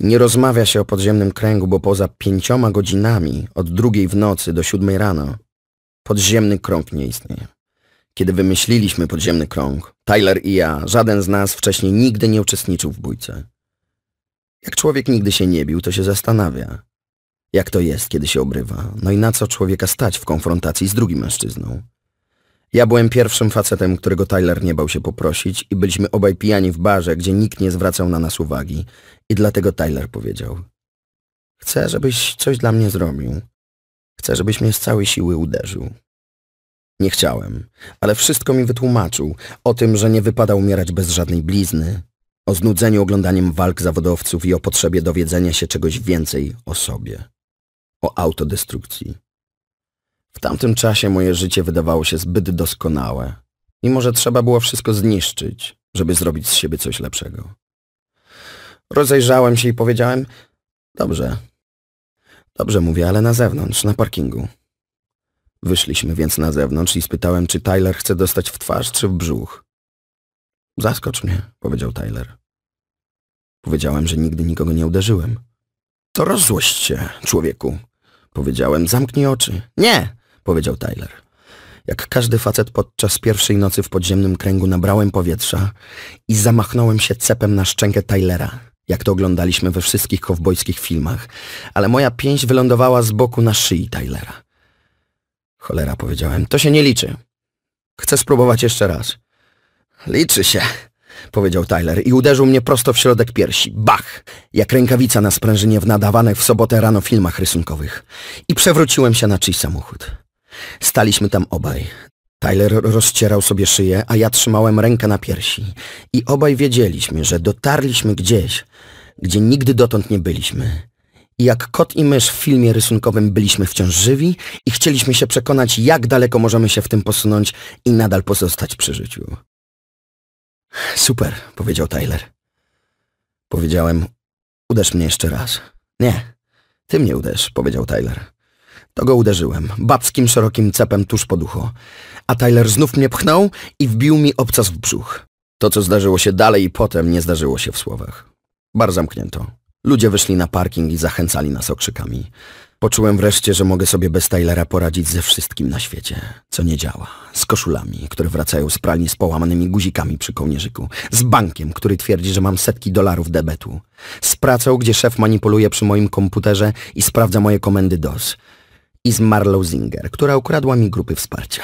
Nie rozmawia się o podziemnym kręgu, bo poza pięcioma godzinami od drugiej w nocy do siódmej rano podziemny krąg nie istnieje. Kiedy wymyśliliśmy podziemny krąg, Tyler i ja, żaden z nas wcześniej nigdy nie uczestniczył w bójce. Jak człowiek nigdy się nie bił, to się zastanawia, jak to jest, kiedy się obrywa, no i na co człowieka stać w konfrontacji z drugim mężczyzną. Ja byłem pierwszym facetem, którego Tyler nie bał się poprosić i byliśmy obaj pijani w barze, gdzie nikt nie zwracał na nas uwagi. I dlatego Tyler powiedział Chcę, żebyś coś dla mnie zrobił. Chcę, żebyś mnie z całej siły uderzył. Nie chciałem, ale wszystko mi wytłumaczył. O tym, że nie wypada umierać bez żadnej blizny, o znudzeniu oglądaniem walk zawodowców i o potrzebie dowiedzenia się czegoś więcej o sobie. O autodestrukcji. W tamtym czasie moje życie wydawało się zbyt doskonałe i może trzeba było wszystko zniszczyć, żeby zrobić z siebie coś lepszego. Rozejrzałem się i powiedziałem, dobrze, dobrze mówię, ale na zewnątrz, na parkingu. Wyszliśmy więc na zewnątrz i spytałem, czy Tyler chce dostać w twarz czy w brzuch. Zaskocz mnie, powiedział Tyler. Powiedziałem, że nigdy nikogo nie uderzyłem. To rozzłość się, człowieku. Powiedziałem, zamknij oczy. Nie, powiedział Tyler. Jak każdy facet podczas pierwszej nocy w podziemnym kręgu nabrałem powietrza i zamachnąłem się cepem na szczękę Tylera, jak to oglądaliśmy we wszystkich kowbojskich filmach, ale moja pięść wylądowała z boku na szyi Tylera. Cholera, powiedziałem, to się nie liczy. Chcę spróbować jeszcze raz. Liczy się, powiedział Tyler i uderzył mnie prosto w środek piersi. Bach! Jak rękawica na sprężynie w nadawanych w sobotę rano filmach rysunkowych. I przewróciłem się na czyjś samochód. Staliśmy tam obaj. Tyler rozcierał sobie szyję, a ja trzymałem rękę na piersi. I obaj wiedzieliśmy, że dotarliśmy gdzieś, gdzie nigdy dotąd nie byliśmy. I jak kot i mysz w filmie rysunkowym byliśmy wciąż żywi i chcieliśmy się przekonać, jak daleko możemy się w tym posunąć i nadal pozostać przy życiu. Super, powiedział Tyler. Powiedziałem, uderz mnie jeszcze raz. Nie, ty mnie uderz, powiedział Tyler. To go uderzyłem, babskim szerokim cepem tuż pod ucho. A Tyler znów mnie pchnął i wbił mi obcas w brzuch. To, co zdarzyło się dalej i potem, nie zdarzyło się w słowach. Bar zamknięto. Ludzie wyszli na parking i zachęcali nas okrzykami. Poczułem wreszcie, że mogę sobie bez Tylera poradzić ze wszystkim na świecie, co nie działa. Z koszulami, które wracają z pralni z połamanymi guzikami przy kołnierzyku. Z bankiem, który twierdzi, że mam setki dolarów debetu. Z pracą, gdzie szef manipuluje przy moim komputerze i sprawdza moje komendy DOS. I z Marlow Zinger, która ukradła mi grupy wsparcia.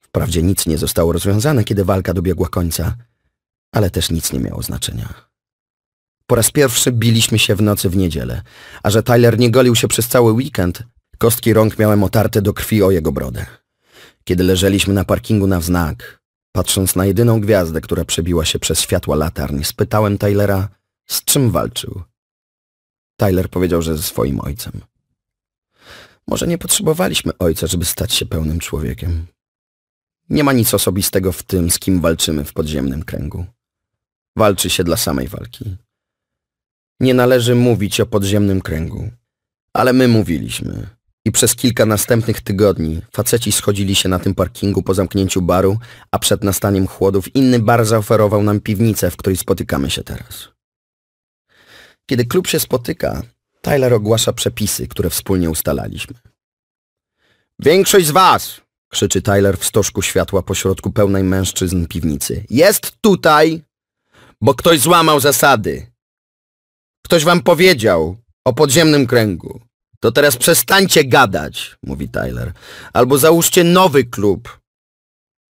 Wprawdzie nic nie zostało rozwiązane, kiedy walka dobiegła końca, ale też nic nie miało znaczenia. Po raz pierwszy biliśmy się w nocy w niedzielę, a że Tyler nie golił się przez cały weekend, kostki rąk miałem otarte do krwi o jego brodę. Kiedy leżeliśmy na parkingu na wznak, patrząc na jedyną gwiazdę, która przebiła się przez światła latarni, spytałem Tylera, z czym walczył. Tyler powiedział, że ze swoim ojcem. Może nie potrzebowaliśmy ojca, żeby stać się pełnym człowiekiem. Nie ma nic osobistego w tym, z kim walczymy w podziemnym kręgu. Walczy się dla samej walki. Nie należy mówić o podziemnym kręgu. Ale my mówiliśmy. I przez kilka następnych tygodni faceci schodzili się na tym parkingu po zamknięciu baru, a przed nastaniem chłodów inny bar zaoferował nam piwnicę, w której spotykamy się teraz. Kiedy klub się spotyka, Tyler ogłasza przepisy, które wspólnie ustalaliśmy. Większość z was, krzyczy Tyler w stożku światła pośrodku pełnej mężczyzn piwnicy, jest tutaj, bo ktoś złamał zasady. Ktoś wam powiedział o podziemnym kręgu. To teraz przestańcie gadać, mówi Tyler. Albo załóżcie nowy klub.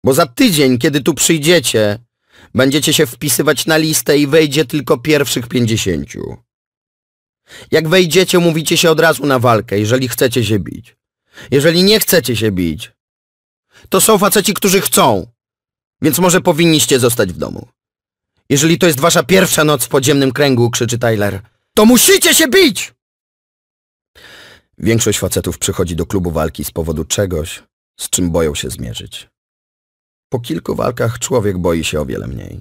Bo za tydzień, kiedy tu przyjdziecie, będziecie się wpisywać na listę i wejdzie tylko pierwszych pięćdziesięciu. Jak wejdziecie, mówicie się od razu na walkę, jeżeli chcecie się bić. Jeżeli nie chcecie się bić, to są faceci, którzy chcą, więc może powinniście zostać w domu. Jeżeli to jest wasza pierwsza noc w podziemnym kręgu, krzyczy Tyler, to musicie się bić! Większość facetów przychodzi do klubu walki z powodu czegoś, z czym boją się zmierzyć. Po kilku walkach człowiek boi się o wiele mniej.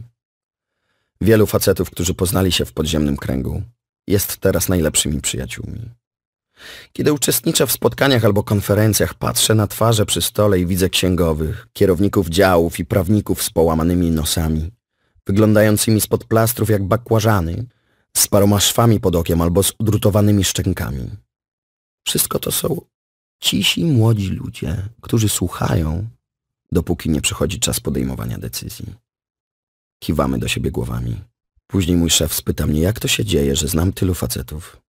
Wielu facetów, którzy poznali się w podziemnym kręgu, jest teraz najlepszymi przyjaciółmi. Kiedy uczestniczę w spotkaniach albo konferencjach, patrzę na twarze przy stole i widzę księgowych, kierowników działów i prawników z połamanymi nosami, wyglądającymi spod plastrów jak bakłażany, z paroma szwami pod okiem albo z udrutowanymi szczękami. Wszystko to są cisi młodzi ludzie, którzy słuchają, dopóki nie przychodzi czas podejmowania decyzji. Kiwamy do siebie głowami. Później mój szef spyta mnie, jak to się dzieje, że znam tylu facetów.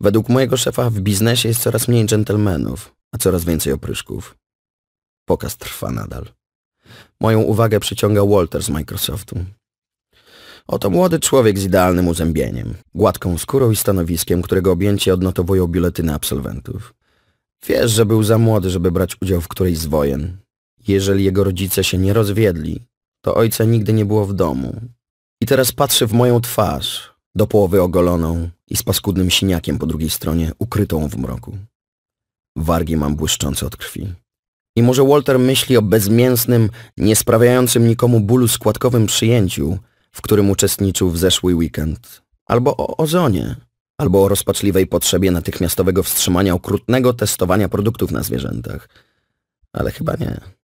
Według mojego szefa w biznesie jest coraz mniej dżentelmenów, a coraz więcej opryszków. Pokaz trwa nadal. Moją uwagę przyciąga Walter z Microsoftu. Oto młody człowiek z idealnym uzębieniem, gładką skórą i stanowiskiem, którego objęcie odnotowują biuletyny absolwentów. Wiesz, że był za młody, żeby brać udział w którejś z wojen. Jeżeli jego rodzice się nie rozwiedli, to ojca nigdy nie było w domu. Teraz patrzy w moją twarz, do połowy ogoloną i z paskudnym siniakiem po drugiej stronie, ukrytą w mroku. Wargi mam błyszczące od krwi. I może Walter myśli o bezmięsnym, nie sprawiającym nikomu bólu składkowym przyjęciu, w którym uczestniczył w zeszły weekend, albo o ozonie, albo o rozpaczliwej potrzebie natychmiastowego wstrzymania okrutnego testowania produktów na zwierzętach. Ale chyba nie.